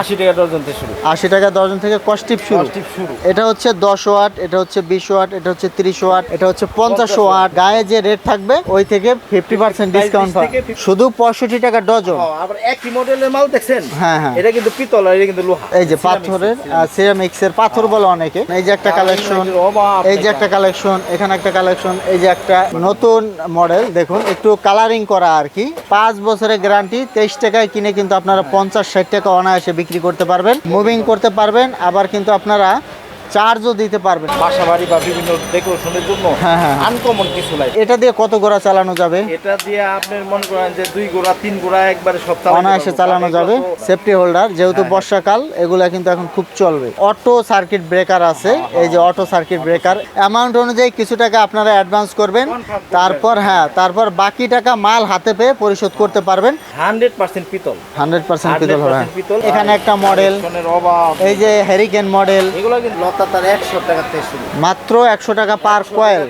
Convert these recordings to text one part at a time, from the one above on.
আশি টাকা ডজন থেকে শুরু। আশি টাকা দর্জন থেকে কস্টিপ শুরু। শুরু। এটা হচ্ছে দশ ওয়াট এটা হচ্ছে বিশ ওয়াট এটা হচ্ছে তিরিশ ওয়াট এটা হচ্ছে পঞ্চাশ ওয়াট। গায়ে যে রেট থাকবে ওই থেকে ফিফটি পার্সেন্ট ডিসকাউন্ট পাবে শুধু পঁয়ষট্টি টাকা ডজন। আবার একই মডেলের মাল দেখছেন? হ্যাঁ, হ্যাঁ। এটা কিন্তু পিতল আর এটা কিন্তু লোহা। এই যে পাথরের সিরামিক্স এর পাথর বলে অনেকে। এই যে একটা কালেকশন এই যে একটা কালেকশন এখানে একটা কালেকশন এই যে একটা নতুন মডেল দেখুন একটু কালারিং করা আর কি। পাঁচ বছরের গ্যারান্টি তেইশ টাকায় কিনে কিন্তু আপনারা পঞ্চাশ ষাট টাকা অনায়াসে বিক্রি করতে পারবেন মুভিং করতে পারবেন আবার কিন্তু আপনারা চার্জও দিতে পারবেন বাসা বাড়ি বা বিভিন্ন ডেকোরেশনের জন্য হ্যাঁ, হ্যাঁ। আনকমন কিছু লাইট এটা দিয়ে কত গোড়া চালানো যাবে? এটা দিয়ে আপনি মনে করেন যে দুই গোড়া তিন গোড়া একবারে সব অনায়াসে চালানো যাবে। সেফটি হোল্ডার যেহেতু হ্যাঁ, বর্ষাকাল এগুলা কিন্তু এখন খুব চলবে। অটো সার্কিট ব্রেকার আছে। এই যে অটো সার্কিট ব্রেকার অ্যামাউন্ট অনুযায়ী কিছু টাকা আপনারা অ্যাডভান্স করবেন। তারপর হ্যাঁ তারপর বাকি টাকা মাল হাতে পেয়ে পরিশোধ করতে পারবেন। 100% পিতল। হান্ড্রেড পার্সেন্ট পিতল হবে এখানে একটা মডেল এই যে হ্যারিকেন মডেল এগুলো কিন্তু লতা তার 100 টাকা থেকে শুরু। মাত্র একশো টাকা পার কয়েল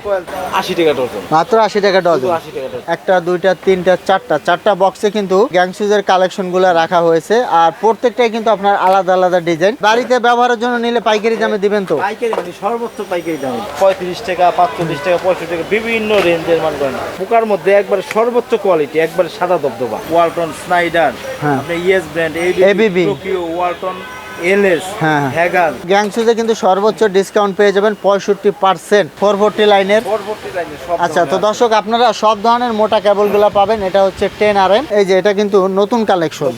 80 টাকা ডজন মাত্র আশি টাকা ডজন 80 টাকা ডজন একটা দুইটা তিনটা চারটা। চারটা বক্সে কিন্তু গ্যাংসুজের কালেকশনগুলো রাখা হয়েছে। আর প্রত্যেকটাই কিন্তু আপনার আলাদা আলাদা ডিজাইন বাড়িতে ব্যবহারের জন্য নিলে পাইকারি দামে দিবেন তো? পাইকারি মানে সর্বোচ্চ পাইকারি দাম। পঁয়ত্রিশ টাকা পাঁচচল্লিশ টাকা পঁয়ষট্টি টাকা বিভিন্ন রেঞ্জের মাল করেন পোকার মধ্যে একবারে সর্বোচ্চ কোয়ালিটি একবারে সাদা দবদবা। ওয়ালটন স্নাইডার হ্যাঁ। Yes brand Tokyo Walton LS হ্যাঁ। গ্যাংসুজে কিন্তু সর্বোচ্চ ডিসকাউন্ট পেয়ে যাবেন পঁয়ষট্টি পার্সেন্ট ফোর ফোরটি লাইনের আচ্ছা তো দর্শক আপনারা সব ধরনের মোটা কেবলগুলো পাবেন। এটা হচ্ছে টেন আর এম এই যে এটা কিন্তু নতুন কালেকশন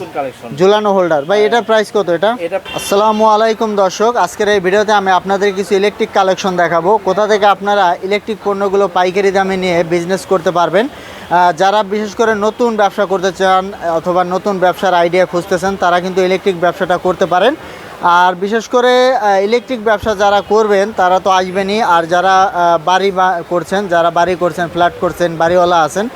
ঝুলানো হোল্ডার ভাই এটার প্রাইস কত এটা? আসসালামু আলাইকুম দর্শক। আজকের এই ভিডিওতে আমি আপনাদের কিছু ইলেকট্রিক কালেকশন দেখাবো। কোথা থেকে আপনারা ইলেকট্রিক পণ্যগুলো পাইকারি দামে নিয়ে বিজনেস করতে পারবেন? যারা বিশেষ করে নতুন ব্যবসা করতে চান অথবা নতুন ব্যবসার আইডিয়া খুঁজতেছেন, তারা কিন্তু ইলেকট্রিক ব্যবসাটা করতে পারেন। আর বিশেষ করে ইলেকট্রিক ব্যবসা যারা করবেন, তারা তো আসবেনই। আর যারা বাড়ি করছেন, যারা বাড়ি করছেন ফ্ল্যাট করছেন, বাড়িওয়ালা আছেন,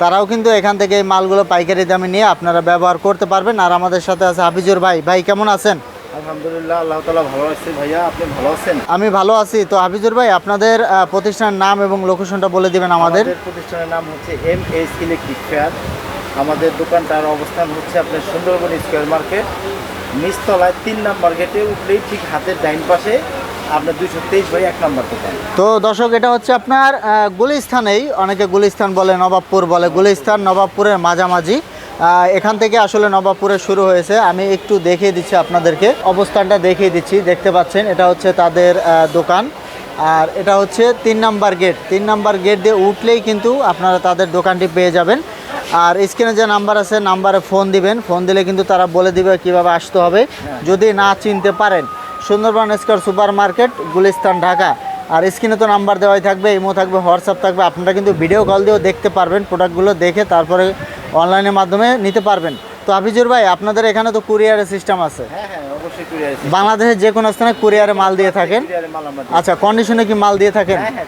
তারাও কিন্তু এখান থেকে এই মালগুলো পাইকারি দামে নিয়ে আপনারা ব্যবহার করতে পারবেন। আর আমাদের সাথে আছে হাফিজুর ভাই। ভাই, কেমন আছেন? আলহামদুলিল্লাহ আল্লাহ তালা ভালো আছে ভাইয়া আপনি ভালো আছেন? আমি ভালো আছি। তো হাফিজুর ভাই আপনাদের প্রতিষ্ঠানের নাম এবং লোকেশনটা বলে দিবেন আমাদের। প্রতিষ্ঠানের নাম হচ্ছে এম এস ইলেকট্রিক ফেয়ার আমাদের দোকানটার অবস্থান হচ্ছে আপনার সুন্দরবন স্কোয়ার মার্কেট। নিচতলায় তিন নাম্বার গেটে উঠলেই ঠিক হাতের ডাইন পাশে আপনার দুইশো তেইশ বাই এক নাম্বার দোকান। তো দর্শক এটা হচ্ছে আপনার গুলিস্থানেই অনেকে গুলিস্তান বলে নবাবপুর বলে। গুলিস্তান নবাবপুরের মাঝামাঝি। এখান থেকে আসলে নবাবপুরে শুরু হয়েছে। আমি একটু দেখিয়ে দিচ্ছি আপনাদেরকে। অবস্থানটা দেখিয়ে দিচ্ছি, দেখতে পাচ্ছেন, এটা হচ্ছে তাদের দোকান। আর এটা হচ্ছে তিন নাম্বার গেট। তিন নাম্বার গেট দিয়ে উঠলেই কিন্তু আপনারা তাদের দোকানটি পেয়ে যাবেন। আর স্ক্রিনে যে নাম্বার আছে, নাম্বারে ফোন দিবেন। ফোন দিলে কিন্তু তারা বলে দিবে কীভাবে আসতে হবে। যদি না চিনতে পারেন, Sundarban square super market Gulistan, Dhaka. আর স্ক্রিনে তো নাম্বার দেওয়াই থাকবে, ইমো থাকবে, হোয়াটসঅ্যাপ থাকবে। আপনারা কিন্তু ভিডিও কল দিয়েও দেখতে পারবেন প্রোডাক্টগুলো দেখে তারপরে অনলাইনের মাধ্যমে নিতে পারবেন। তো আফিজুর ভাই আপনাদের এখানে তো কুরিয়ারের সিস্টেম আছে। হ্যাঁ হ্যাঁ কুরিয়ার বাংলাদেশের যে কোনো স্থানে কুরিয়ারে মাল দিয়ে থাকেন? কুরিয়ারে। আচ্ছা কন্ডিশনে কি মাল দিয়ে থাকেন? হ্যাঁ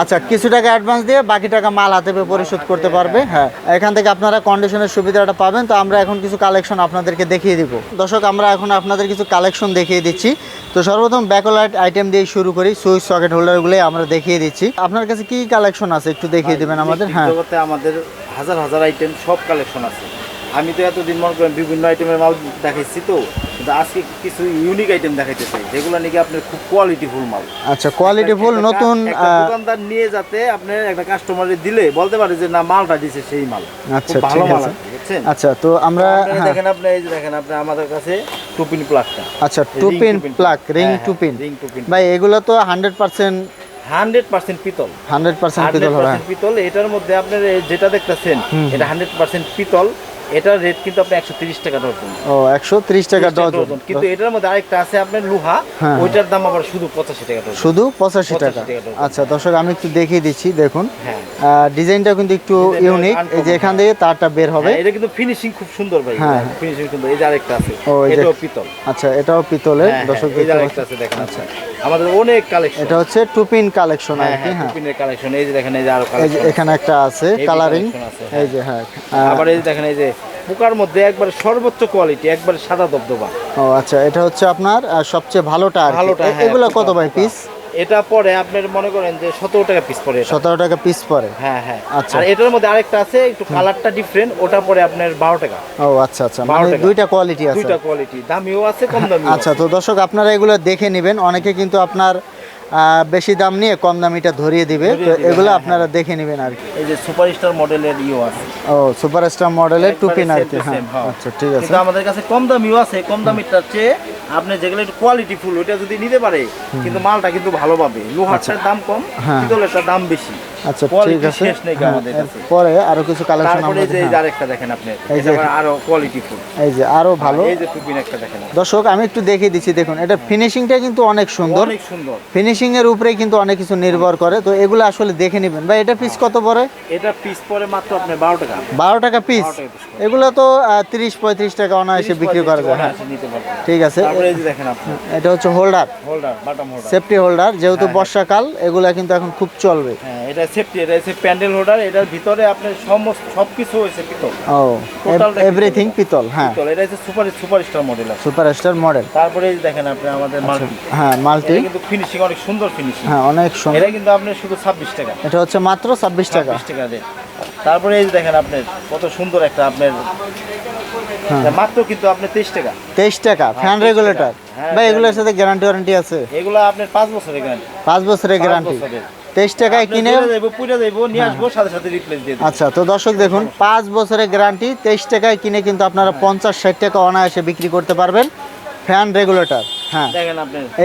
আচ্ছা কিছু টাকা অ্যাডভান্স দিয়ে বাকি টাকা মাল হাতে পেয়ে পরিশোধ করতে পারবে। হ্যাঁ। এখান থেকে আপনারা কন্ডিশনের সুবিধাটা পাবেন। তো আমরা এখন কিছু কালেকশন আপনাদেরকে দেখিয়ে দিব। দর্শক আমরা এখন আপনাদের কিছু কালেকশন দেখিয়ে দিচ্ছি। তো সর্বপ্রথম ব্যাকলাইট আইটেম দিয়ে শুরু করি। সুইচ সকেট হোল্ডারগুলো আমরা দেখিয়ে দিচ্ছি। আপনার কাছে কি কালেকশন আছে? একটু দেখিয়ে দেবেন আমাদের হ্যাঁ। আমাদের হাজার হাজার আইটেম সব কালেকশন আছে। আমি তো এতদিন মনে করেন বিভিন্ন আইটেমের মাল দেখাইছি তো কিন্তু আজকে কিছু ইউনিক আইটেম দেখাইতে চাই যেগুলো নাকি আপনার খুব কোয়ালিটিফুল মাল। আচ্ছা কোয়ালিটি ফুল নতুন দোকানদার নিয়ে যাতে আপনি একটা কাস্টমারে দিলে বলতে পারে যে না মালটা দিছে সেই মাল। আচ্ছা, ভালো মাল আচ্ছা তো আমরা হ্যাঁ। দেখেন আপনি এই যে দেখেন আপনি আমাদের কাছে টুপিন প্লাগটা আচ্ছা two pin plug ring two pin ring ভাই এগুলো তো হান্ড্রেড পার্সেন্ট হান্ড্রেড পার্সেন্ট পিতল। হান্ড্রেড পার্সেন্ট হ্যাঁ। পার্সেন্ট পিতল এটার মধ্যে আপনার যেটা দেখতেছেন এটা হান্ড্রেড পার্সেন্ট পিতল। এটার রেট কিন্তু আপনি একশো তিরিশ টাকা ডজন। ও একশো ত্রিশ টাকা ডজন। কিন্তু এটার মধ্যে আরেকটা আছে আপনার লোহা হ্যাঁ। ওইটার দাম আবার শুধু পঁচাশি টাকা শুধু পঁচাশি টাকা। আচ্ছা দর্শক আমি একটু দেখিয়ে দিচ্ছি দেখুন। হ্যাঁ। ডিজাইনটা কিন্তু একটু ইউনিক। এই যে এখান থেকে তারটা বের হবে। হ্যাঁ, এটা কিন্তু ফিনিশিং খুব সুন্দর ভাই। হ্যাঁ। ফিনিশিং সুন্দর। এই যে আরেকটা আছে। ও, এটাও পিতল। আচ্ছা এটাও পিতলের। দর্শক দেখতে আরেকটা পাচ্ছেন। আছে দেখেন। আচ্ছা। আমাদের অনেক কালেকশন এটা হচ্ছে টুপিন কালেকশন আর হ্যাঁ কি হ্যাঁ হ্যাঁ। টুপিনের কালেকশন এই যে দেখেন এই যে আরও কালেকশন এখানে একটা আছে। কালারিং এই হ্যাঁ। যে হ্যাঁ আবার এই যে দেখেন এই যে পোকার মধ্যে একবারে সর্বোচ্চ কোয়ালিটি একবারে সাদা দবদবা। ও আচ্ছা এটা হচ্ছে আপনার সবচেয়ে ভালোটা আর এগুলো কত ভাই পিস এটা পরে আপনার মনে করেন যে সতেরো টাকা পিস পড়ে এটা। সতেরো টাকা পিস পরে? হ্যাঁ হ্যাঁ। আচ্ছা। আর এটার মধ্যে আরেকটা আছে একটু কালারটা ডিফারেন্ট ওটা পরে আপনার বারো টাকা। ও আচ্ছা আচ্ছা। মানে দুইটা কোয়ালিটি আছে। দুইটা কোয়ালিটি দামিও আছে কম দামিও আচ্ছা তো দর্শক আপনারা এগুলো দেখে নেবেন। অনেকে কিন্তু আপনার বেশি দাম নিয়ে কম দামিটা ধরিয়ে দিবে। তো এগুলো হ্যাঁ, আপনারা দেখে নেবেন আর কি। এই যে সুপারস্টার মডেলের ইও আছে। ও সুপারস্টার মডেলের টু পিন আর একবারে কি same to হ্যাঁ হ্যাঁ। আচ্ছা ঠিক আছে। কিন্তু আমাদের কাছে কম দামিও আছে কম দামিটার চেয়ে আপনি যেগুলো একটু কোয়ালিটি ফুল ওইটা যদি নিতে পারে কিন্তু মালটা কিন্তু ভালো পাবে। লোহারটার দাম কম পিতলের পিতলেরটার দাম বেশি। আচ্ছা ঠিক আছে। হ্যাঁ। পরে আরও কিছু কালেকশন আমরা এই যে এই যে হ্যাঁ, আরেকটা দেখেন আপনি এই যে- আরও কোয়ালিটি ফুল এই যে আরও ভালো। এই যে টুপিন একটা দেখেন দর্শক আমি একটু দেখিয়ে দিচ্ছি দেখুন এটা ফিনিশিংটা কিন্তু অনেক সুন্দর। অনেক সুন্দর। ফিনিশিং এর উপরে কিন্তু অনেক কিছু নির্ভর করে। তো এগুলো আসলে দেখে নেবেন। ভাই এটা পিস কত পড়ে? এটা পিস পরে মাত্র আপনার বারো টাকা। বারো টাকা পিস 12 টাকা পড়ে। এগুলো তো তিরিশ পঁয়ত্রিশ টাকা অনায়াসে বিক্রি করা যায়। হ্যাঁ ঠিক আছে। তারপরে এই যে দেখেন আপনি। এটা হচ্ছে হোল্ডার হোল্ডার বাটাম হোল্ডার সেফটি হোল্ডার যেহেতু হ্যাঁ, বর্ষাকাল এগুলা কিন্তু এখন খুব চলবে। হ্যাঁ এটা সেফটি এটা হচ্ছে প্যান্ডেল হোল্ডার এটার ভিতরে আপনার সমস্ত সবকিছু হয়েছে পিতল। ও Total টা এভরিথিং পিতল হ্যাঁ। পিতল এটা হচ্ছে সুপার মডেল মডেল তারপরে দেখেন আপনি আমাদের মাল্টি হ্যাঁ মাল্টি কিন্তু ফিনিশিং অনেক সুন্দর ফিনিশিং হ্যাঁ অনেক সুন্দর। এটা কিন্তু আপনার শুধু ছাব্বিশ টাকা। এটা হচ্ছে মাত্র ছাব্বিশ টাকা। ছাব্বিশ টাকা রেট তারপরে এই যে দেখেন আপনার কত সুন্দর একটা আপনার হ্যাঁ। মাত্র কিন্তু আপনার তেইশ টাকা। তেইশ টাকা ফ্যান রেগুলেটর হ্যাঁ, ভাই এগুলোর সাথে গ্যারান্টি ওয়ারেন্টি আছে এগুলো আপনার পাঁচ বছরের গ্যারান্টি পাঁচ বছরের গ্যারান্টি তেইশ টাকায় কিনে দেবো। আচ্ছা তো দর্শক দেখুন পাঁচ বছরের গ্যারান্টি তেইশ টাকায় কিনে কিন্তু আপনারা পঞ্চাশ ষাট টাকা অনায়াসে বিক্রি করতে পারবেন। ফ্যান রেগুলেটর হ্যাঁ।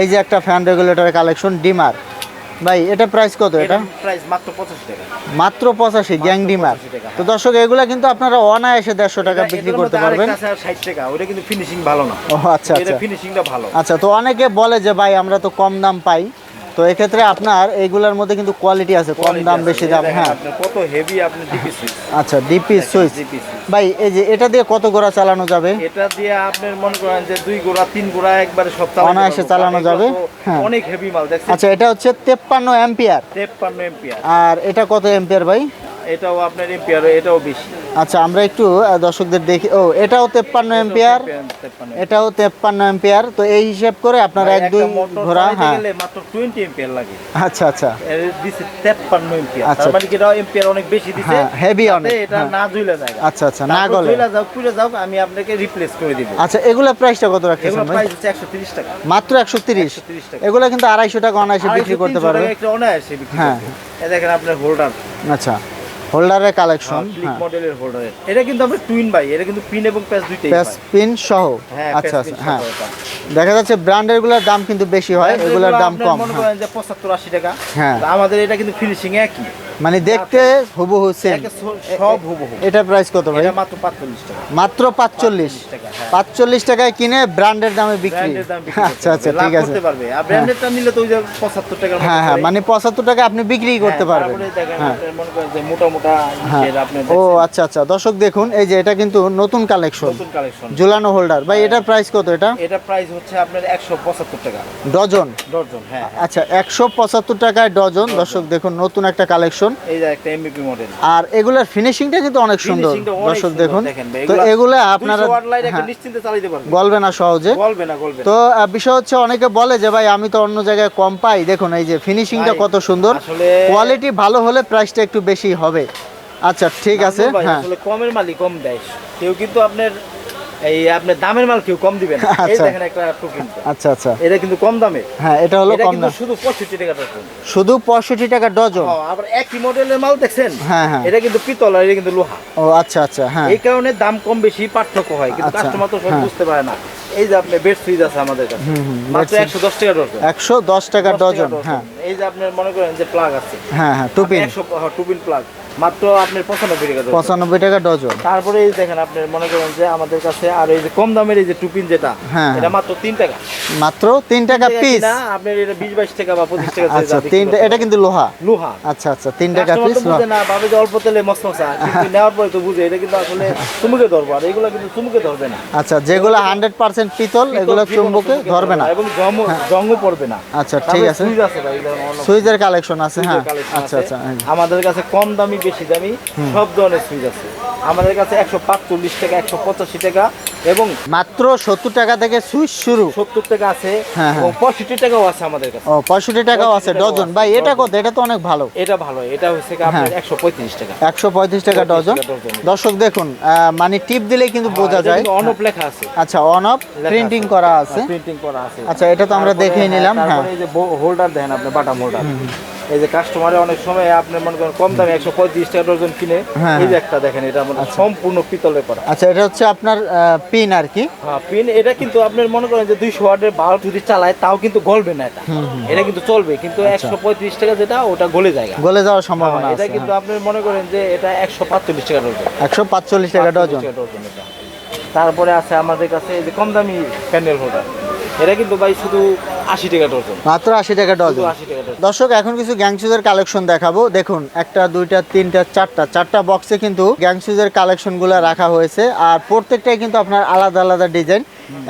এই যে একটা ফ্যান রেগুলেটরের কালেকশন ডিমার ভাই এটা প্রাইস কত এটা? মাত্র পঁচাশি টাকা। মাত্র পঁচাশি গ্যাং ডিমার তো দর্শক এগুলা কিন্তু আপনারা অনায়াসে দেড়শো টাকা বিক্রি করতে পারবেন। আরেকটা আছে আর 60 টাকা ওটা কিন্তু ফিনিশিং ভালো না। ও আচ্ছা আচ্ছা। ফিনিশিংটা ভালো। আচ্ছা তো অনেকে বলে যে ভাই আমরা তো কম দাম পাই। তো এক্ষেত্রে আপনার এইগুলোর মধ্যে কিন্তু কোয়ালিটি আছে কম দাম বেশি দাম হ্যাঁ। কত হেভি আপনি ডিপি সুইচ আচ্ছা ডিপি সুইচ ভাই এই যে এটা দিয়ে কত গোড়া চালানো যাবে? এটা দিয়ে আপনি মনে করেন যে দুই গোড়া তিন গোড়া একবারে সপ্তাহে অনায়াসে চালানো যাবে? হ্যাঁ। অনেক হেভি মাল দেখছেন? আচ্ছা এটা হচ্ছে তেপ্পান্ন এম্পিয়ার তেপ্পান্ন এম্পিয়ার আর এটা কত এম্পিয়ার ভাই? এটাও আপনার এম্পিয়ার এটাও বেশি। আচ্ছা আমরা একটু দর্শকদের দেখি। ও এটাও তেপ্পান্ন এম্পিয়ার এটাও তেপ্পান্ন এম্পিয়ার তো এই হিসাব করে আপনার এক দুই ঘোড়া হ্যাঁ। মাত্র টোয়েন্টি এম্পিয়ার লাগে। আচ্ছা আচ্ছা। দিছে তেপ্পান্ন এম্পিয়ার আচ্ছা। তার মানে কি এম্পিয়ার অনেক বেশি দিছে। হ্যাঁ, heavy অনেক, এটা হ্যাঁ। না ঝুলে যায়। আচ্ছা আচ্ছা না গলে। ঝুলে যাও পুড়ে যাও আমি আপনাকে রিপ্লেস করে দিব। আচ্ছা এগুলো প্রাইসটা কত এগুলো রাখতেছেন ভাই? প্রাইস হচ্ছে একশো তিরিশ টাকা। মাত্র একশো তিরিশ? 130 টাকা। এগুলো কিন্তু আড়াইশো টাকা অনায়াসে বিক্রি করতে পারবে। একটা অনায়াসে বিক্রি হ্যাঁ। দেখেন আপনার হোল্ডার আচ্ছা। হোল্ডারের কালেকশন ক্লিক মডেলের হোল্ডারের এটা কিন্তু আমাদের টুইন বাই এটা কিন্তু পিন এবং প্যাচ দুইটাই প্যাস পিন সহ। হ্যাঁ আচ্ছা আচ্ছা হ্যাঁ। দেখা যাচ্ছে ব্র্যান্ডেরগুলোর দাম কিন্তু বেশি হয় এগুলো এগুলোর দাম কম মনে হ্যাঁ। করেন যে পঁচাত্তর আশি টাকা। হ্যাঁ। আমাদের এটা কিন্তু ফিনিশিং একই। মানে দেখতে হুবহু সেম সব হুবহু। এটা প্রাইস কত ভাই? এটা মাত্র পাঁচচল্লিশ টাকা। মাত্র পাঁচচল্লিশ। টাকা হ্যাঁ। পাঁচচল্লিশ টাকায় কিনে ব্র্যান্ডের দামে বিক্রি। আচ্ছা আচ্ছা ঠিক আছে। করতে পারবে। আর ব্র্যান্ডেরটা নিলে তো ওই যে পঁচাত্তর টাকার মতো হ্যাঁ হ্যাঁ মানে পঁচাত্তর টাকা আপনি বিক্রি করতে হ্যাঁ, পারবেন হ্যাঁ। মনে করেন যে মোটা মোটা হ্যাঁ। আপনি ও আচ্ছা আচ্ছা। দর্শক দেখুন এই যে এটা কিন্তু নতুন কালেকশন নতুন কালেকশন ঝুলানো হোল্ডার ভাই এটার প্রাইস কত এটা? এটা প্রাইস হচ্ছে আপনার একশো পঁচাত্তর টাকা। ডজন? ডজন হ্যাঁ। আচ্ছা একশো পঁচাত্তর টাকায় ডজন। দর্শক দেখুন নতুন একটা কালেকশন এই যে একটা এমবিপি মডেল আর এগুলার ফিনিশিংটা কিন্তু অনেক সুন্দর দর্শক দেখুন। তো এগুলা আপনারা 200 ওয়াট লাইট একটা হ্যাঁ, নিশ্চিন্তে চালাতে পারবে গলবে না সহজে। গলবে না গলবে তো বিষয় হচ্ছে অনেকে বলে যে ভাই আমি তো অন্য জায়গায় কম পাই। দেখুন এই যে ফিনিশিংটা কত সুন্দর। কোয়ালিটি ভালো হলে প্রাইসটা একটু বেশি হবে। আচ্ছা ঠিক আছে হ্যাঁ। কমের মালই কম দেয়। কেউ কিন্তু আপনার এই আপনার দামের মাল কেউ কম দিবে না। এই আচ্ছা। দেখেন একটা টোকেন আচ্ছা আচ্ছা। এটা কিন্তু কম দামে। হ্যাঁ এটা হলো কম দাম। শুধু পঁয়ষট্টি টাকা টোকেন শুধু পঁয়ষট্টি টাকা ডজন? আবার একই মডেলের মাল দেখছেন? হ্যাঁ হ্যাঁ। এটা কিন্তু পিতল আর এটা কিন্তু লোহা। ও আচ্ছা আচ্ছা হ্যাঁ। এই কারণে দাম কম বেশি পার্থক্য হয় কিন্তু আচ্ছা, কাস্টমার তো সব হ্যাঁ। বুঝতে পারে না। এই যে আপনি বেড সুইচ আছে আমাদের কাছে মাত্র bed একশো দশ টাকা ডজন। একশো দশ টাকা ডজন হ্যাঁ। এই যে আপনার মনে করেন যে প্লাগ আছে। হ্যাঁ হ্যাঁ টুপিন একশো টুপিন প্লাগ মাত্র আপনার পঁচানব্বই টাকা ডজন পঁচানব্বই টাকা ডজন তারপরে এই দেখেন আপনি মনে করেন যে আমাদের কাছে আর এই যে কম দামের এই যে টুপিন যেটা হ্যাঁ। এটা মাত্র তিন টাকা। মাত্র তিন টাকা পিস না আপনার এটা বিশ বাইশ টাকা বা পঁচিশ টাকা আচ্ছা এটা কিন্তু লোহা? লোহা। আচ্ছা আচ্ছা তিন টাকা পিস বুঝে না ভাবে যে অল্প তেলে মশমশা কিন্তু নেওয়ার পরে তো বুঝে এটা কিন্তু আসলে চুমুকে ধরবো আর এগুলো কিন্তু চুমুকে ধরবে না। আচ্ছা যেগুলো হান্ড্রেড পার্সেন্ট পিতল এগুলো চুম্বকে চুমুকে ধরবে না। এবং জং জংও পড়বে না। আচ্ছা ঠিক আছে। সুইচ আছে ভাই সুইচের কালেকশন আছে হ্যাঁ। আচ্ছা আচ্ছা হ্যাঁ। আমাদের কাছে কম দামি বেশি দামি সব ধরনের সুইচ আছে। আমাদের কাছে একশো পাঁচচল্লিশ টাকা একশো পঁচাশি টাকা এবং মাত্র সত্তর টাকা থেকে সুইচ শুরু। সত্তর টাকা আছে হ্যাঁ, হ্যাঁ। পঁয়ষট্টি টাকাও আছে আমাদের কাছে। ও পঁয়ষট্টি টাকাও আছে ডজন। ভাই এটা কত? এটা তো অনেক ভালো। এটা ভালো এটা হচ্ছে হ্যাঁ। একশো পঁয়ত্রিশ টাকা। একশো পঁয়ত্রিশ টাকা ডজন। দর্শক দেখুন মানে টিপ দিলেই কিন্তু বোঝা যায়। অনপ লেখা আছে। আচ্ছা অন অফ প্রিন্টিং করা আছে। প্রিন্টিং করা আছে। আচ্ছা, এটা তো আমরা দেখেই নিলাম, হ্যাঁ। এই যে হোল্ডার দেখেন আপনি বাটাম হোল্ডার এই যে কাস্টমারে অনেক সময় আপনি মনে করেন কম দামে একশো পঁয়ত্রিশ টাকা ডজন কিনে হ্যাঁ, এই যে একটা দেখেন এটা মানে সম্পূর্ণ পিতলে করা আচ্ছা এটা হচ্ছে আপনার পিন আর কি? হ্যাঁ পিন এটা কিন্তু আপনার মনে করেন যে দুইশো ওয়াটের বাল্ব যদি চালায় তাও কিন্তু গলবে না এটা। এটা কিন্তু চলবে কিন্তু একশো পঁয়ত্রিশ টাকা যেটা ওটা গলে যায়। গলে যাওয়ার সম্ভাবনা এটা কিন্তু আপনি মনে করেন যে এটা একশো পাঁচচল্লিশ টাকা ডজন। একশো পাঁচচল্লিশ টাকা ডজন। তারপরে আছে আমাদের কাছে এই যে কম দামি প্যান্ডেল হোল্ডার এটা কিন্তু ভাই শুধু আশি টাকা ডজন। মাত্র আশি টাকা ডজন। ডজন। দর্শক এখন কিছু গ্যাংসুজের কালেকশন দেখাবো। দেখুন একটা দুইটা তিনটা চারটা। চারটা বক্সে কিন্তু গ্যাংসুজের কালেকশনগুলো রাখা হয়েছে। আর প্রত্যেকটাই কিন্তু আপনার আলাদা আলাদা ডিজাইন।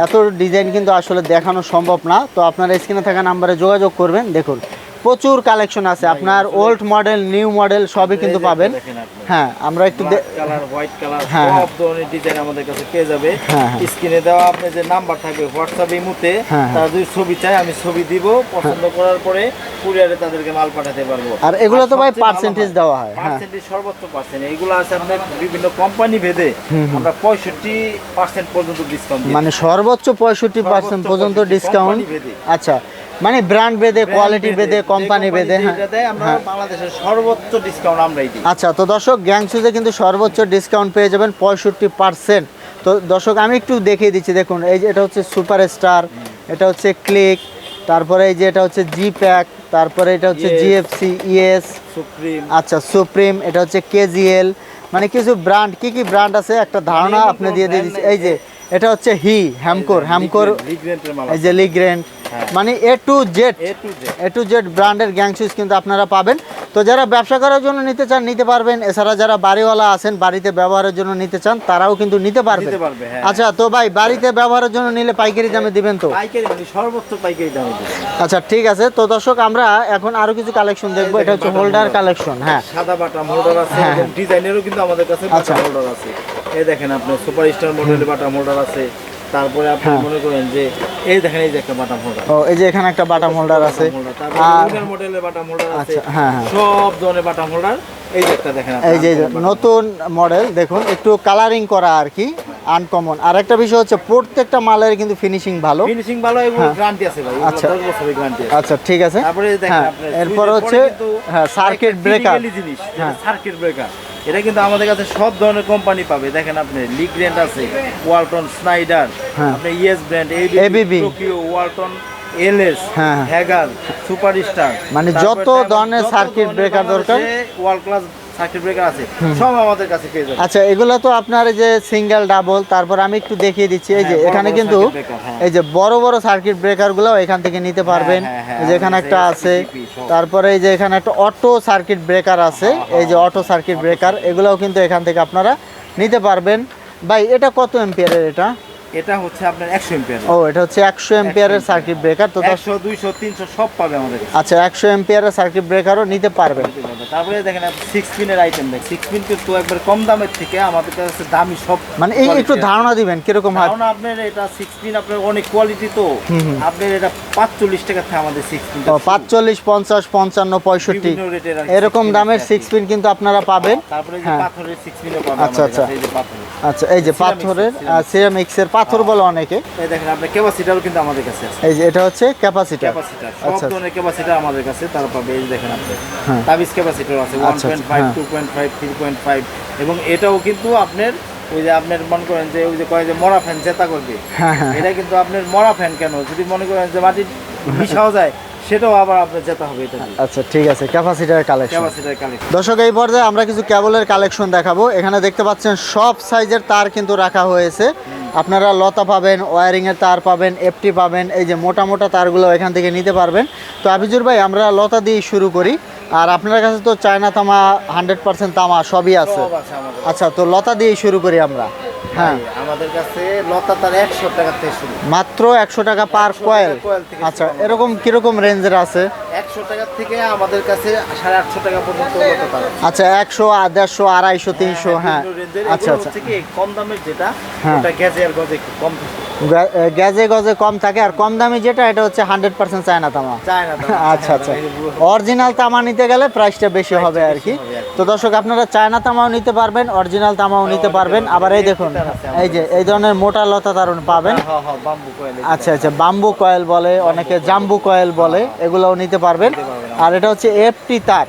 এত ডিজাইন কিন্তু আসলে দেখানো সম্ভব না। তো আপনারা স্ক্রিনে থাকা নাম্বারে যোগাযোগ করবেন। দেখুন প্রচুর কালেকশন আছে। আপনার ওল্ড মডেল নিউ মডেল সবই কিন্তু পাবেন। হ্যাঁ আমরা একটু কালার হোয়াইট কালার হ্যাঁ, সব ধরনের ডিজাইন আমাদের কাছে পেয়ে যাবে। হ্যাঁ, হ্যাঁ। স্ক্রিনে দেওয়া আপনি যে নাম্বার থাকবে হোয়াটসঅ্যাপ হ্যাঁ, হ্যাঁ। তারা যদি ছবি চায় আমি ছবি দিব। পছন্দ করার পরে কুরিয়ারে তাদেরকে মাল পাঠাতে পারব। আর এগুলো তো ভাই পার্সেন্টেজ দেওয়া হয় হ্যাঁ। পার্সেন্টেজ সর্বোচ্চ পার্সেন্ট এগুলো আছে আপনার বিভিন্ন কোম্পানি ভেদে আমরা পঁয়ষট্টি পার্সেন্ট পর্যন্ত ডিসকাউন্ট মানে সর্বোচ্চ পঁয়ষট্টি পার্সেন্ট পর্যন্ত 65 ডিসকাউন্ট আচ্ছা মানে ব্র্যান্ড বেদে কোয়ালিটি বেদে কোম্পানি বেদে হ্যাঁ আমরা। বাংলাদেশের সর্বোচ্চ ডিসকাউন্ট আমরাই দিই। আচ্ছা তো দর্শক গ্যাংসুজে কিন্তু সর্বোচ্চ ডিসকাউন্ট পেয়ে যাবেন পঁয়ষট্টি পার্সেন্ট তো দর্শক আমি একটু দেখিয়ে দিচ্ছি দেখুন এই যে এটা হচ্ছে সুপার স্টার এটা হচ্ছে ক্লিক তারপরে এই যে এটা হচ্ছে জি প্যাক তারপরে এটা হচ্ছে. জিএফসি ইএস সুপ্রিম আচ্ছা সুপ্রিম এটা হচ্ছে কেজিএল মানে কিছু ব্র্যান্ড কি কি ব্র্যান্ড আছে? একটা ধারণা আপনি দিয়ে দিয়ে দিচ্ছি। এই যে এটা হচ্ছে হি হ্যামকোর হ্যামকোর এই যে লিগ্রেন্ট। মানে A to Z A to Z ব্র্যান্ডের গ্যাং শুজ কিন্তু আপনারা পাবেন। তো যারা ব্যবসা করার জন্য নিতে চান নিতে পারবেন। এছাড়া যারা বাড়িওয়ালা আছেন বাড়িতে ব্যবহারের জন্য নিতে চান তারাও কিন্তু নিতে পারবেন। পারবে, হ্যাঁ। আচ্ছা তো ভাই বাড়িতে ব্যবহারের জন্য নিলে পাইকারি দামে দিবেন তো? পাইকারি মানে সর্বোচ্চ পাইকারি দামে আচ্ছা ঠিক আছে। তো দর্শক আমরা এখন আরও কিছু কালেকশন দেখব। এটা হচ্ছে হোল্ডার কালেকশন হ্যাঁ। সাদা বাটাম হোল্ডার আছে হ্যাঁ, ডিজাইনেরও কিন্তু আমাদের কাছে আচ্ছা। বাটাম হোল্ডার আছে। এই দেখেন আপনি সুপার স্টার মডেলের বাটাম হোল্ডার আছে। তারপরে আপনি হ্যাঁ। মনে করেন যে এই দেখেন এই যে একটা বাটাম হোল্ডার ও এই যে এখানে একটা বাটাম হোল্ডার আছে। আর মডেলের বাটাম হোল্ডার আছে। আচ্ছা, হ্যাঁ, হ্যাঁ। সব ধরনের বাটাম হোল্ডার এই যে একটা দেখেন এই যে নতুন মডেল দেখুন একটু কালারিং করা আর কি আনকমন আর একটা বিষয় হচ্ছে প্রত্যেকটা মালের কিন্তু ফিনিশিং ভালো। ফিনিশিং ভালো এবং। গ্যারান্টি আছে ভাই। আচ্ছা। আচ্ছা। 10 বছরের গ্যারান্টি আচ্ছা ঠিক আছে। তারপরে দেখেন হ্যাঁ এরপর হচ্ছে হ্যাঁ সার্কিট ব্রেকার জিনিস হ্যাঁ। সার্কিট ব্রেকার এটা কিন্তু আমাদের কাছে সব ধরনের কোম্পানি পাবে দেখেন আপনি লিগ্রেন্ট আছে ওয়ালটন স্নাইডার হ্যাঁ। আপনি yes brand ABB Tokyo Walton LS হ্যাঁ। হ্যাগার সুপারস্টার মানে যত ধরনের সার্কিট ব্রেকার দরকার। ওয়ার্ল্ড ক্লাস সার্কিট ব্রেকার আছে সব আমাদের কাছে পেয়ে যাবেন। আচ্ছা এগুলো তো আপনার এই যে সিঙ্গেল ডাবল তারপর আমি একটু দেখিয়ে দিচ্ছি এই যে হ্যাঁ, এখানে কিন্তু হ্যাঁ। এই যে বড় বড় সার্কিট ব্রেকারগুলো এখান থেকে নিতে পারবেন। হ্যাঁ, এখানে একটা আছে তারপরে এই যে এখানে একটা অটো সার্কিট ব্রেকার আছে এই যে অটো সার্কিট ব্রেকার এগুলোও কিন্তু এখান থেকে আপনারা নিতে পারবেন। ভাই এটা কত এম্পিয়ারের এটা? এটা হচ্ছে আপনার একশো এম্পিয়ার। ও এটা হচ্ছে একশো এম্পিয়ারের সার্কিট ব্রেকার তো দশ একশো দুইশো তিনশো সব পাবে আমাদের আচ্ছা একশো এম্পিয়ারের সার্কিট ব্রেকারও নিতে পারবেন। তারপরে দেখেন সিক্স পিনের আইটেম দেখ। সিক্স পিন কিন্তু একবার কম দামের থেকে আমাদের কাছে দামি সব মানে এই একটু ধারণা দিবেন কীরকম হয়? কারণ আপনার এটা সিক্স পিন আপনার অনেক কোয়ালিটি তো। আপনার এটা পাঁচচল্লিশ টাকা থেকে আমাদের সিক্স পিন ও পাঁচচল্লিশ পঞ্চাশ পঞ্চান্ন পঁয়ষট্টি। বিভিন্ন রেটের আর কি এরকম দামের আছে। সিক্স পিন কিন্তু আপনারা পাবেন। তারপরে যে হ্যাঁ। পাথরের সিক্স পিনও পাবে আচ্ছা, আচ্ছা। এই যে পাথরের। আচ্ছা এই যে পাথরের। সিরামিক্সের পাথর বলে অনেকে। এই দেখেন আপনার ক্যাপাসিটারও কিন্তু আমাদের কাছে আছে। এই যে এটা হচ্ছে ক্যাপাসিটার ক্যাপাসিটার সব ধরনের ক্যাপাসিটার আমাদের কাছে তারা পাবে এই দেখেন আপনি হ্যাঁ। তাবিজ ক্যাপাসিটার আছে ওয়ান আচ্ছা, পয়েন্ট ফাইভ হ্যাঁ। Two point five three point five এবং এটাও কিন্তু আপনার ওই যে আপনার মনে করেন যে ওই যে কয় যে মরা ফ্যান জেতা করবে। হ্যাঁ হ্যাঁ এটা কিন্তু আপনার মরা ফ্যান কেন? যদি মনে করেন যে মাটি মিশাও যায় সেটাও আবার আপনার যেতে হবে এটা আচ্ছা ঠিক আছে ক্যাপাসিটার কালেকশন ক্যাপাসিটার কালেকশন দর্শক এই পর্যায়ে আমরা কিছু কেবলের কালেকশন দেখাবো। এখানে দেখতে পাচ্ছেন সব সাইজের তার কিন্তু রাখা হয়েছে। আপনারা লতা পাবেন, ওয়ারিংয়ের তার পাবেন এফটি পাবেন, এই যে মোটা মোটা তারগুলো এখান থেকে নিতে পারবেন। তো আবিজুর ভাই, আমরা লতা দিয়ে শুরু করি। আর আপনার কাছে তো চায়না তামা হান্ড্রেড পার্সেন্ট তামা সবই আছে। আচ্ছা তো লতা দিয়ে শুরু করি আমরা। হ্যাঁ। আমাদের কাছে লতা তার একশো টাকা থেকে শুরু। মাত্র একশো টাকা পার কয়েল। আচ্ছা এরকম কীরকম রেঞ্জের আছে? একশো টাকা থেকে আমাদের কাছে সাড়ে আটশো টাকা পর্যন্ত লতা তার আছে। আচ্ছা একশো দেড়শো আড়াইশো তিনশো হ্যাঁ এর। আচ্ছা আচ্ছা। কম দামের যেটা হ্যাঁ। ওটা গেজে আর গজে কম থাকে গা- এ, গ্যাজে গজে কম থাকে আর কম দামি যেটা এটা হচ্ছে হান্ড্রেড পার্সেন্ট চায়না তামা। আচ্ছা আচ্ছা। অরিজিনাল তামা নিতে গেলে প্রাইসটা বেশি হবে আর কি। তো দর্শক আপনারা চায়না তামাও নিতে পারবেন অরিজিনাল তামাও নিতে পারবেন। আবার এই দেখুন এই যে এই ধরনের মোটা লতা তারুন পাবেন। হ্যাঁ হ্যাঁ আচ্ছা আচ্ছা বাম্বু কয়েল বলে অনেকে জাম্বু কয়েল বলে এগুলোও নিতে পারবেন। আর এটা হচ্ছে এফটি তার।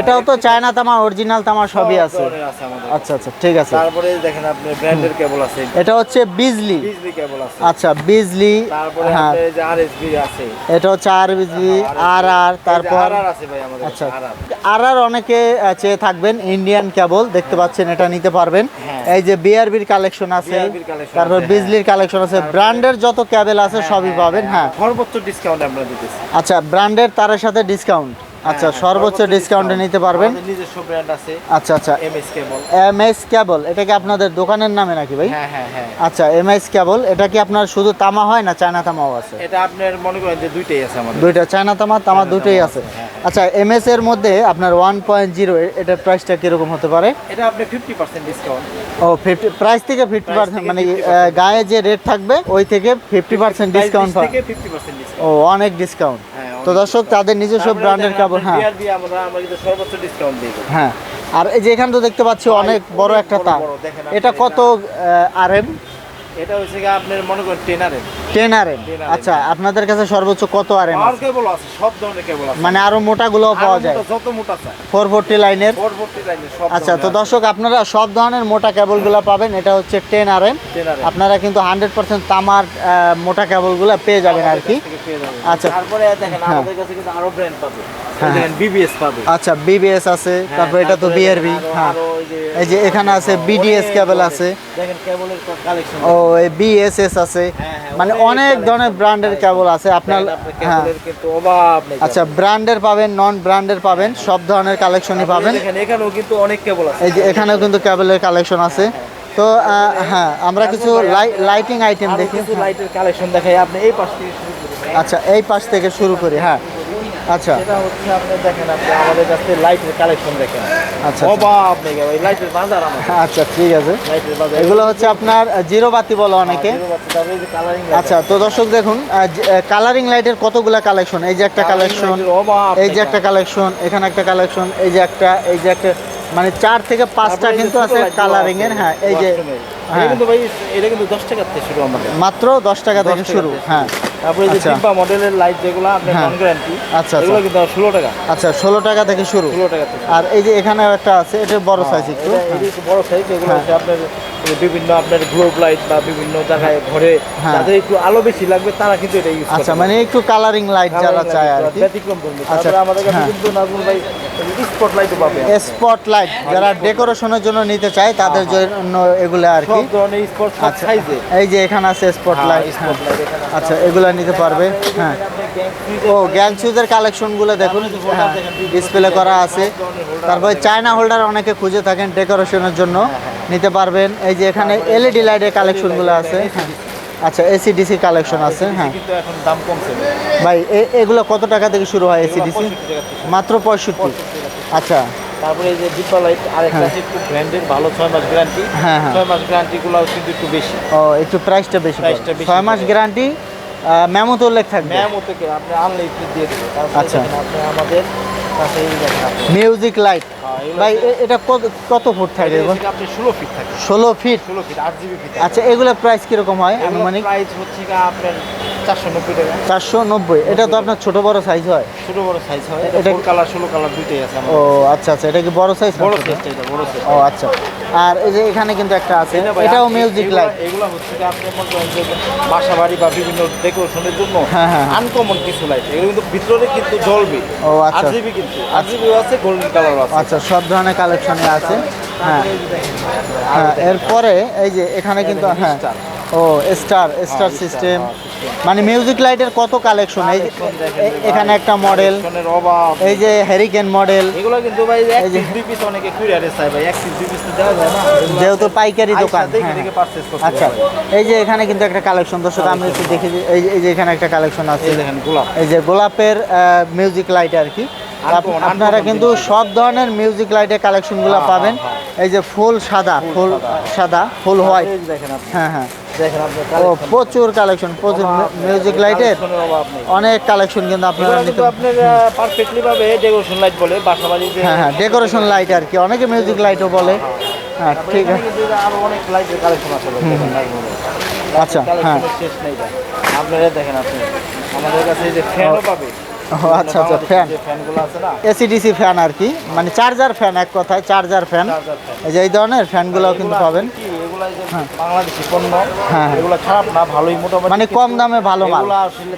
এটাও তো চায়না তামা অরিজিনাল তামা সবই আছে। আচ্ছা আচ্ছা ঠিক আছে। তারপরে দেখেন আপনি ব্র্যান্ডের কেবল আছে। এটা হচ্ছে বিজলি বিজলি কেবল আছে। আচ্ছা বিজলি তারপরে হ্যাঁ। এই যে আরএসবি আছে। এটা হচ্ছে আর বিজলি আর আর তারপর আরআর আছে ভাই আমাদের আচ্ছা। আর আর অনেকে চেয়ে থাকবেন ইন্ডিয়ান কেবল দেখতে পাচ্ছেন এটা নিতে পারবেন। হ্যাঁ। এই যে বিআরবির কালেকশন আছে তারপর বিজলির কালেকশন আছে। ব্র্যান্ডের যত কেবল আছে সবই পাবেন হ্যাঁ সর্বোচ্চ ডিসকাউন্ট আমরা দিতেছি। আচ্ছা ব্র্যান্ডের তারের সাথে ডিসকাউন্ট আচ্ছা হ্যাঁ, সর্বোচ্চ ডিসকাউন্টে নিতে পারবেন। নিজস্ব ব্র্যান্ড আছে আচ্ছা আচ্ছা MS cable M S cable এটা কি আপনাদের দোকানের নামে নাকি ভাই? হ্যাঁ হ্যাঁ হ্যাঁ। আচ্ছা এম এস কেবল এটা কি আপনার শুধু তামা হয় না চায়না তামাও আছে? এটা আপনার মনে করেন যে দুইটাই আছে আমাদের। দুইটা চায়না তামা তামা দুটোই আছে হ্যাঁ, আচ্ছা এম এস এর মধ্যে আপনার ওয়ান পয়েন্ট জিরো এটার প্রাইসটা কীরকম হতে পারে? এটা আপনি ফিফটি পার্সেন্ট ডিসকাউন্ট ও ফিফটি প্রাইস থেকে ফিফটি পার্সেন্ট মানে 50% আহ, গায়ে যে রেট থাকবে ওই থেকে ফিফটি পার্সেন্ট ডিসকাউন্ট পাবে থেকে ফিফটি পার্সেন্ট ডিসকাউন্ট ও অনেক ডিসকাউন্ট হ্যাঁ, তো দর্শক তাদের নিজস্ব ব্র্যান্ডের কাপড় হ্যাঁ। হ্যাঁ আর এই যে এখানে তো দেখতে পাচ্ছি অনেক বড় একটা তার। এটা কত আর এম এটা হচ্ছে কি আপনার মনে করেন টেন আর এম 10 RM আচ্ছা আপনাদের কাছে সর্বোচ্চ কত আর এম আর কেবল আছে সব ধরনের কেবল আছে। মানে আরও মোটাগুলোও পাওয়া যায়। যত মোটা চাই। ফোর ফোরটি লাইনের পরবর্তী লাইনে সব আচ্ছা তো দর্শক আপনারা সব ধরনের মোটা কেবলগুলো পাবেন। এটা হচ্ছে টেন আর এম আপনারা কিন্তু হান্ড্রেড পার্সেন্ট তামার আহ, মোটা কেবলগুলো পেয়ে যাবেন আর কি। আচ্ছা। তারপরে দেখেন হ্যাঁ। আমাদের কাছে কিন্তু আরও ব্র্যান্ড পাবে। হ্যাঁ, দেখেন বিবিএস পাবে। আচ্ছা বিবিএস আছে তারপর এটা তো বিআরবি আরো- হ্যাঁ। আরও এই যে এখানে আছে বিডিএস কেবল। আছে। দেখেন কেবলের কালেকশন ও এই বিএসএস আছে। হ্যাঁ, হ্যাঁ, মানে অনেক ধরনের ব্র্যান্ডের কেবল আছে। আপনার হ্যাঁ। আচ্ছা ব্র্যান্ডের পাবেন নন ব্র্যান্ডের পাবেন সব ধরনের কালেকশনই পাবেন। এখানেও কিন্তু অনেক কেবল আছে। এই যে এখানেও কিন্তু কেবলের কালেকশন আছে। তো হ্যাঁ আমরা কিছু লাইটিং আইটেম দেখি। লাইটের কালেকশন দেখাই। আপনি এই পাশ থেকে আচ্ছা এই পাশ থেকে শুরু করি হ্যাঁ। আচ্ছা। এটা হচ্ছে আপনি দেখেন আপনি আমাদের কাছে লাইটের কালেকশন দেখেন। আচ্ছা, অভাব নেই ভাই লাইটের বাজার আচ্ছা ঠিক আছে। লাইটের বাজার। এগুলো হচ্ছে আপনার জিরো বাতি বলো অনেকে। তারপরে এই যে কালারিং আচ্ছা তো দর্শক দেখুন কালারিং লাইটের কতগুলা কালেকশন এই যে একটা কালেকশন এই যে একটা কালেকশন এখানে একটা কালেকশন এই যে একটা এই যে একটা মানে চার থেকে পাঁচটা কিন্তু আছে কালারিং এর হ্যাঁ এই যে এটা হ্যাঁ। কিন্তু ভাই এটা কিন্তু দশ টাকার থেকে শুরু আমাদের। মাত্র দশ টাকা থেকে শুরু হ্যাঁ। তারপরে যে আচ্ছা। ডিব্বা মডেলের লাইট যেগুলো আপনার হ্যাঁ। নন গ্যারান্টি আচ্ছা, এগুলো আচ্ছা। কিন্তু টাকা আচ্ছা ষোলো টাকা থেকে শুরু ষোলো টাকা থেকে আর এই যে এখানে একটা আছে এটা বড় সাইজ একটু এটা- এটা বড় সাইজ এগুলো হ্যাঁ। হচ্ছে আপনার বিভিন্ন আপনার গ্লোব লাইট বা বিভিন্ন জায়গায় ঘরে হ্যাঁ। যাদের একটু আলো বেশি লাগবে তারা কিন্তু এটা ইউজ আচ্ছা মানে একটু কালারিং লাইট যারা চায় আর কি ব্যতিক্রম আচ্ছা, আমাদের কাছে হ্যাঁ। কিন্তু নাজমুল ভাই স্পট লাইটও পাবে যারা ডেকোরেশনের জন্য নিতে চায় তাদের জন্য এগুলো আর কি। ধরনের স্পট আচ্ছা সাইজে এই যে এখানে আছে স্পট লাইট স্পট লাইট এখানে আছে। আচ্ছা এগুলা নিতে পারবে হ্যাঁ। ও গ্যাং সুজের কালেকশনগুলো দেখুন হ্যাঁ, ডিসপ্লে করা আছে। তারপরে চায়না হোল্ডার অনেকে খুঁজে থাকেন ডেকোরেশনের জন্য নিতে পারবেন। এই যে এখানে এলইডি লাইটের কালেকশনগুলো আছে হ্যাঁ। আচ্ছা এসি ডিসি কালেকশন আছে হ্যাঁ। কিন্তু এখন দাম কমছে। ভাই এ- এগুলো কত টাকা থেকে শুরু হয় এসি ডিসি 65 টাকা থেকে। মাত্র পঁয়ষট্টি? আচ্ছা। তারপরে এই যে ডিব্বা লাইট আরেকটা আছে একটু ব্র্যান্ডের ভালো ছয় মাস গ্যারান্টি হ্যাঁ, হ্যাঁ। ছয় মাস গ্যারান্টি গুলো কিন্তু একটু বেশি। ও একটু প্রাইসটা বেশি প্রাইসটা বেশি ছয় মাস গ্যারান্টি মেমো তো উল্লেখ থাকবে? ম্যাম ও থেকে আপনি আনলিমিটেড দিয়ে দেবেন। আচ্ছা। আপনি আমাদের কাছে মিউজিক লাইট হ্যাঁ, ভাই এটা কত কত ফুট থাকে আপনি ষোলো ফিট থাকে ষোলো ফিট ষোলো ফিট আট জিবি ফিট আচ্ছা এগুলোর প্রাইস কীরকম হয় আনুমানিক? প্রাইস হচ্ছে আপনার চারশো নব্বই টাকা। চারশো নব্বই। এটা তো আপনার ছোট বড় সাইজ হয়। ছোট বড় সাইজ হয়। এটা- কালার ষোলো কালার দুইটাই আছে ও আচ্ছা আচ্ছা। এটা কি বড় সাইজ বড় সাইজটা এটা বড় সাইজ ও আচ্ছা। আর এই যে এখানে কিন্তু একটা আছে। এটাও মিউজিক লাইট এগুলো হচ্ছে কি আপনি যে বাসা বাড়ি বা বিভিন্ন ডেকোরেশনের জন্য হ্যাঁ, হ্যাঁ। আনকমন কিছু লাইট এগুলো কিন্তু ভিতরে কিন্তু জ্বলবে। ও, আচ্ছা। আরজিবি কিন্তু আরজিবিও আছে গোল্ডেন কালারও আছে। আচ্ছা সব ধরনের কালেকশনে আছে। হ্যাঁ। যে হ্যাঁ এরপরে এই যে এখানে কিন্তু হ্যাঁ। ও স্টার স্টার হ্যাঁ, সিস্টেম হ্যাঁ, মানে মিউজিক লাইটের কত কালেকশন এই এখানে একটা মডেল এই যে হ্যারিকেন মডেল এগুলো কিন্তু ভাই এক পিস দুই পিস অনেকে কুরিয়ারে চাই ভাই এক পিস দুই পিস তো দেওয়া যায় না। যেহেতু পাইকারি দোকান হ্যাঁ, আচ্ছা এই যে এখানে কিন্তু একটা কালেকশন দর্শক আমি একটু দেখে এই যে- এখানে একটা কালেকশন আছে। এই যে গোলাপের মিউজিক লাইট আর কি। আপনারা কিন্তু সব ধরনের মিউজিক লাইটের কালেকশনগুলো হ্যাঁ, পাবেন। হ্যাঁ, এই যে ফুল সাদা ফুল সাদা। ফুল হোয়াইট দেখেন আপনি। হ্যাঁ হ্যাঁ। ও প্রচুর কালেকশন প্রচুর মিউজিক লাইটের। অনেক কালেকশন কিন্তু আপনারা নিতে কিন্তু পারফেক্টলি ভাবে ডেকোরেশন লাইট বলে হ্যাঁ হ্যাঁ ডেকোরেশন লাইট আর কি অনেকে মিউজিক লাইটও বলে। হ্যাঁ ঠিক আছে। আরও অনেক লাইটের কালেকশন আছে ভাই, দেখেন light গুলো। আচ্ছা, হ্যাঁ। শেষ নেই আপনারা দেখেন আপনি। আমাদের কাছে যে ফ্যানও পাবে। ও, আচ্ছা, আচ্ছা, বাংলাদেশের fan। যে ফ্যানগুলো আছে না এসিডিসি ফ্যান আর কি মানে চার্জার ফ্যান এক কথায় চার্জার ফ্যান এই যে এই ধরনের ফ্যানগুলোও কিন্তু পাবেন কি, এগুলা এই যে বাংলাদেশি পণ্য হ্যাঁ। এগুলো খারাপ না ভালোই মোটামুটি মানে কম দামে ভালো মাল এগুলা আসলে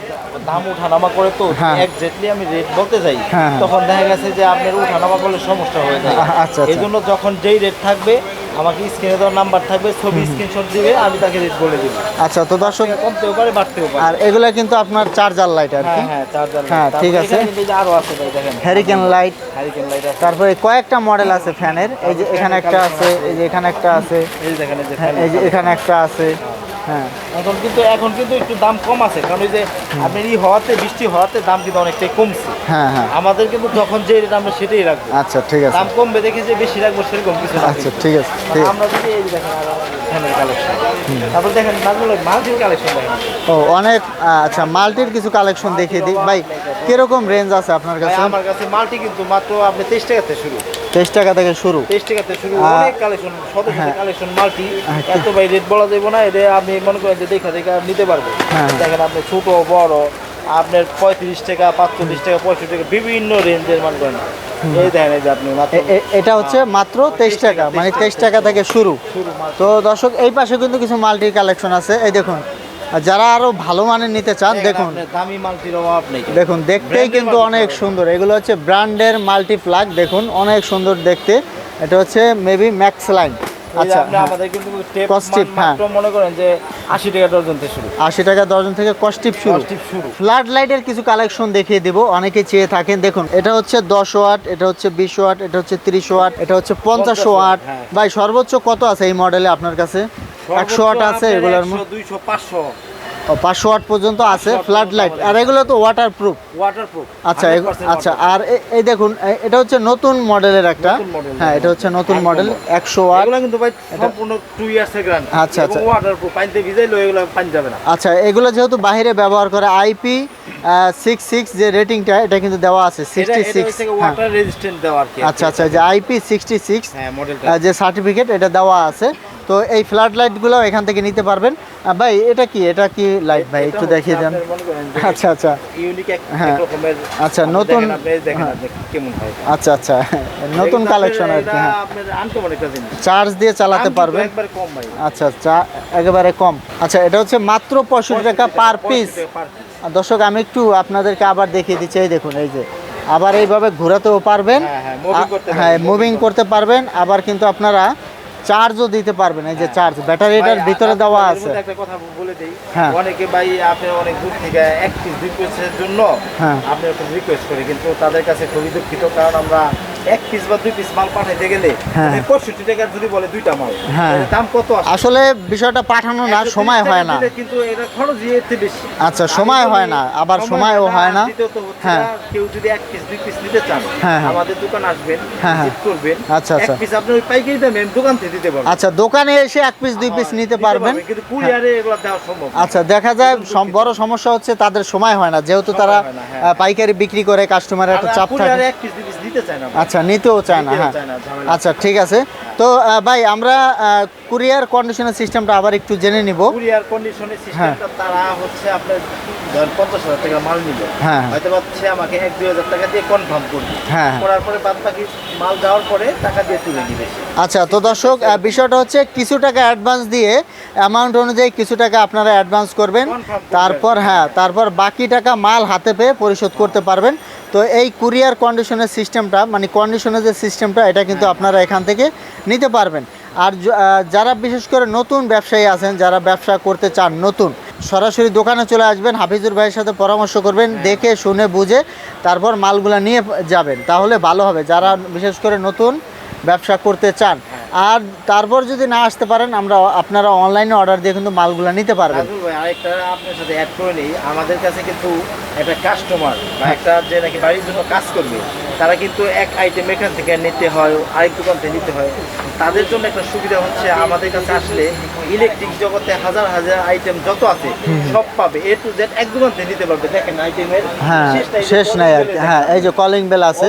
দাম উঠানামা করে তো হ্যাঁ। এক্স্যাক্টলি আমি রেট বলতে যাই হ্যাঁ, হ্যাঁ। তখন দেখা গেছে যে আপনার উঠানামা করলে সমস্যা হয়ে যায় আচ্ছা, আচ্ছা। যখন যেই রেট থাকবে আমাকে স্ক্রিনে দেওয়ার নাম্বার থাকবে ছবি স্ক্রিনশট দিবে আমি তাকে রেট বলে দিব। আচ্ছা তো দর্শক কমতেও পারে বাড়তেও পারে। আর এগুলা কিন্তু আপনার চার্জার লাইট আর কি। হ্যাঁ হ্যাঁ চার্জার হ্যাঁ, ঠিক আছে। আরও আছে ভাই দেখেন। হ্যারিকেন লাইট হ্যারিকেন লাইট আছে। তারপরে কয়েকটা মডেল আছে ফ্যানের এই যে এখানে একটা আছে এই যে এখানে একটা আছে। এই যে দেখেন এই যে হ্যাঁ। এখানে একটা আছে। হ্যাঁ। এখন কিন্তু এখন কিন্তু একটু দাম কম আছে। কারণ ওই যে আপনার ই হওয়াতে বৃষ্টি হওয়াতে দাম কিন্তু অনেকটাই কমছে। হ্যাঁ হ্যাঁ। আমাদের কিন্তু যখন যে রেট আমরা সেটাই রাখব। আচ্ছা ঠিক আছে। দাম কমবে দেখে যে বেশি রাখব সেরকম কিছু আচ্ছা ঠিক আছে আমরা যদি এই দেখেন কালেকশন তারপর দেখেন নাজমুল মাল্টির কালেকশন দেখেন। ও অনেক আচ্ছা মাল্টির কিছু কালেকশন দেখিয়ে দিই। ভাই কীরকম রেঞ্জ আছে আপনার কাছে? আমার কাছে মাল্টি কিন্তু মাত্র আপনি তেইশ টাকাতে শুরু। তেইশ টাকা থেকে শুরু। তেইশ টাকাতে শুরু অনেক কালেকশন শত শত হ্যাঁ। Collection multi. এত ভাই রেট বলা যাবে না এটা আপনি মনে করেন যে দেখা দেখা নিতে পারবেন। হ্যাঁ। দেখেন আপনি ছোট বড় আপনার পঁয়ত্রিশ টাকা পাঁচচল্লিশ টাকা পঁয়ষট্টি টাকা বিভিন্ন রেঞ্জের মান করেন। এই দেখেন এই যে আপনি এটা হচ্ছে মাত্র তেইশ টাকা মানে তেইশ টাকা থেকে শুরু। শুরু তো দর্শক এই পাশে কিন্তু কিছু মাল্টির কালেকশন আছে। এই দেখুন যারা আরও ভালো মানের নিতে চান দেখুন। দামি মাল্টির অভাব নেই দেখুন দেখতেই কিন্তু অনেক সুন্দর। এগুলো হচ্ছে ব্র্যান্ডের মাল্টি প্লাগ দেখুন অনেক সুন্দর দেখতে। এটা হচ্ছে মেবি ম্যাক্স লাইন আচ্ছা হ্যাঁ। আমাদের কিন্তু টেপ হ্যাঁ। মনে করেন যে আশি টাকা ডজন থেকে শুরু। আশি টাকা দর্জন থেকে কস্টিপ শুরু। শুরু। ফ্লাড লাইটের কিছু কালেকশন দেখিয়ে দেব। অনেকে চেয়ে থাকেন। দেখুন এটা হচ্ছে দশ ওয়াট এটা হচ্ছে বিশ ওয়াট এটা হচ্ছে তিরিশ ওয়াট এটা হচ্ছে পঞ্চাশ 50 ওয়াট হ্যাঁ। ভাই সর্বোচ্চ কত আছে এই মডেলে আপনার কাছে? একশো ওয়াট আছে এগুলোর মধ্যে। দুইশো পাঁচশো। পাঁচশো ওয়াট পর্যন্ত আছে 500 ফ্লাড লাইট। আর এগুলো তো ওয়াটার প্রুফ ওয়াটার প্রুফ আচ্ছা আচ্ছা আর এই দেখুন এটা হচ্ছে নতুন মডেলের একটা। হ্যাঁ এটা হচ্ছে নতুন মডেল একশো ওয়াট এগুলো কিন্তু ভাই সম্পূর্ণ টু ইয়ার্স এর গ্যারান্টি আচ্ছা, আচ্ছা। ওয়াটার প্রুফ পানিতে ভিজাইলো এগুলো পানি যাবে না। আচ্ছা এগুলো যেহেতু বাইরে ব্যবহার করে আইপি সিক্স সিক্স যে রেটিংটা এটা কিন্তু দেওয়া আছে সিক্সটি সিক্স হচ্ছে ওয়াটার রেজিস্ট্যান্ট দেওয়া আর কি। আচ্ছা আচ্ছা যে আইপি সিক্সটি সিক্স হ্যাঁ মডেলটা যে সার্টিফিকেট এটা দেওয়া আছে। তো এই ফ্লাড লাইটগুলো এখান থেকে নিতে পারবেন। ভাই এটা কি? এটা কি লাইট ভাই একটু দেখিয়ে দেন। আচ্ছা আচ্ছা। ইউনিক হ্যাঁ। আচ্ছা, নতুন- হ্যাঁ। হয় আচ্ছা আচ্ছা। নতুন কালেকশন আর কি হ্যাঁ। চার্জ দিয়ে চালাতে পারবেন। একবারে কম ভাই। আচ্ছা আচ্ছা। একেবারে কম। আচ্ছা এটা হচ্ছে মাত্র পঁয়ষট্টি টাকা পার পিস 65 টাকা per piece। দর্শক আমি একটু আপনাদেরকে আবার দেখিয়ে দিচ্ছি। এই দেখুন এই যে। আবার এইভাবে ঘোরাতেও পারবেন। হ্যাঁ, হ্যাঁ, করতে হ্যাঁ মুভিং করতে পারবেন। আবার কিন্তু আপনারা চার্জও দিতে পারবেন এই যে চার্জ ব্যাটারিটার ভিতরে দেওয়া আছে একটা কথা বলে দেই হ্যাঁ। অনেকে ভাই আপনি অনেক দূর থেকে এক পিস দুই পিসের জন্য হ্যাঁ। আপনি একটা রিকোয়েস্ট করি কিন্তু তাদের কাছে খুবই দুঃখিত কারণ আমরা এক পিস বা দুই পিস মাল পাঠাইতে গেলে হ্যাঁ। পঁয়ষট্টি টাকার যদি বলে দুইটা মাল হ্যাঁ। দাম কত আসলে বিষয়টা পাঠানো না সময় হয় না কিন্তু এটা খরচ এতে বেশি আচ্ছা, সময় হয় না, আবার সময়ও হয় না। হ্যাঁ। কেউ যদি এক পিস দুই পিস নিতে চান হ্যাঁ, হ্যাঁ। আমাদের দোকান আসবেন হ্যাঁ, হ্যাঁ। visit করবেন আচ্ছা, আচ্ছা। পিস আপনি ওই পাইকারি দামে দোকান থেকে দিতে পারবেন আচ্ছা দোকানে এসে এক পিস দুই পিস নিতে পারবেন কিন্তু কুরিয়ারে এগুলো দেওয়া সম্ভব আচ্ছা দেখা যায় বড় সমস্যা হচ্ছে তাদের সময় হয় না যেহেতু তারা হয় হ্যাঁ। পাইকারি বিক্রি করে কাস্টমারের একটা চাপ থাকে এক পিস দুই পিস দিতে চায় না আচ্ছা নিতেও চায় না হ্যাঁ। আচ্ছা ঠিক আছে তো ভাই আমরা কুরিয়ার কন্ডিশনের সিস্টেমটা আবার একটু জেনে নিব কুরিয়ার কন্ডিশনের হ্যাঁ। সিস্টেমটা তারা হচ্ছে আপনার ধর পঞ্চাশ হাজার টাকা মাল নিল হ্যাঁ। হয়তো হচ্ছে আমাকে এক দুই হাজার টাকা দিয়ে কনফার্ম করবে হ্যাঁ হ্যাঁ। করার পরে বাদ বাকি মাল যাওয়ার পরে টাকা দিয়ে তুলে নিবে আচ্ছা তো দর্শক বিষয়টা হচ্ছে কিছু টাকা অ্যাডভান্স দিয়ে অ্যামাউন্ট অনুযায়ী কিছু টাকা আপনারা অ্যাডভান্স করবেন করবেন। তারপর হ্যাঁ তারপর বাকি টাকা মাল হাতে পেয়ে পরিশোধ করতে পারবেন তো এই কুরিয়ার কন্ডিশনের সিস্টেমটা মানে কন্ডিশনের যে সিস্টেমটা এটা কিন্তু আপনারা এখান থেকে নিতে পারবেন আর যারা বিশেষ করে নতুন ব্যবসায়ী আছেন যারা ব্যবসা করতে চান নতুন সরাসরি দোকানে চলে আসবেন হাফিজুর ভাইয়ের সাথে পরামর্শ করবেন দেখে শুনে বুঝে তারপর মালগুলা নিয়ে যাবেন তাহলে ভালো হবে। যারা বিশেষ করে নতুন ব্যবসা করতে চান আর তারপর যদি না আসতে পারেন আমরা আপনারা অনলাইনে অর্ডার দিয়ে কিন্তু মালগুলো নিতে পারবেন। আরেকটা আপনার সাথে অ্যাড করে নিই। আমাদের কাছে কিন্তু একটা কাস্টমার বা একটা যে নাকি বাড়ির জন্য কাজ করবে তারা কিন্তু এক আইটেম এখান থেকে নিতে হয় আরেক দোকান থেকে নিতে হয়। তাদের জন্য একটা সুবিধা হচ্ছে আমাদের কাছে আসলে ইলেকট্রিক জগতে হাজার হাজার আইটেম যত আছে সব পাবে। এ টু জেড এক দোকান থেকে নিতে পারবে। দেখেন আইটেমের হ্যাঁ শেষ নাই আর কি। হ্যাঁ এই যে কলিং বেল আছে।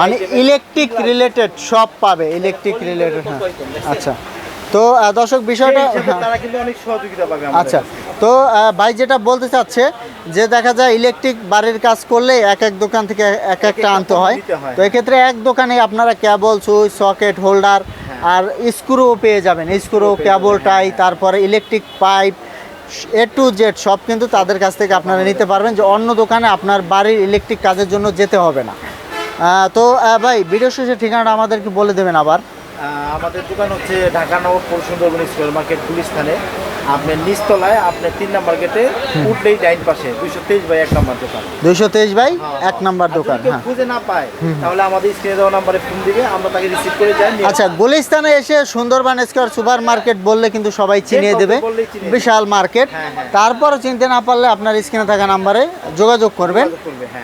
মানে ইলেকট্রিক রিলেটেড সব পাবে ইলেকট্রিক রিলেটেড হ্যাঁ। আচ্ছা। তো দর্শক বিষয়টা হ্যাঁ, তারা কিন্তু অনেক সহযোগিতা পাবে আচ্ছা। তো ভাই যেটা বলতে চাচ্ছে যে দেখা যায় ইলেকট্রিক বাড়ির কাজ করলে এক এক দোকান থেকে এক একটা আনতে হয়। হয়। তো এক্ষেত্রে এক দোকানে আপনারা কেবল সুইচ সকেট হোল্ডার আর স্ক্রুও পেয়ে যাবেন স্ক্রু কেবল টাই তারপরে electric pipe A to Z সব কিন্তু তাদের কাছ থেকে আপনারা নিতে পারবেন যে অন্য দোকানে আপনার বাড়ির ইলেকট্রিক কাজের জন্য যেতে হবে না। তো ভাই ভিডিও শেষে ঠিকানাটা আমাদেরকে বলে দেবেন আবার। আমাদের দোকান হচ্ছে ঢাকা নগর সুন্দরবন স্কোয়ার মার্কেট গুলিস্থানে। আপনার নিচতলায় আপনার তিন নাম্বার গেটে উঠলেই ডাইন পাশে। দুইশো তেইশ বাই এক নাম্বার দোকান। দুইশো তেইশ বাই হ্যাঁ, এক নাম্বার দোকান হ্যাঁ। খুঁজে না পায় তাহলে আমাদের স্ক্রিনে দেওয়া নাম্বারে ফোন দিবে আমরা তাকে রিসিভ করে যাই আচ্ছা গুলিস্তানে এসে সুন্দরবন স্কোয়ার সুপার মার্কেট বললে কিন্তু সবাই চিনিয়ে দেবে। বিশাল মার্কেট। হ্যাঁ। তারপর চিনতে না পারলে আপনার স্ক্রিনে থাকা নাম্বারে যোগাযোগ করবেন।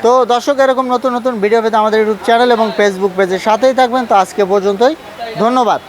তো দর্শক এরকম নতুন নতুন ভিডিও পেতে আমাদের ইউটিউব চ্যানেল এবং ফেসবুক পেজের সাথেই থাকবেন। তো আজকে পর্যন্তই। ধন্যবাদ।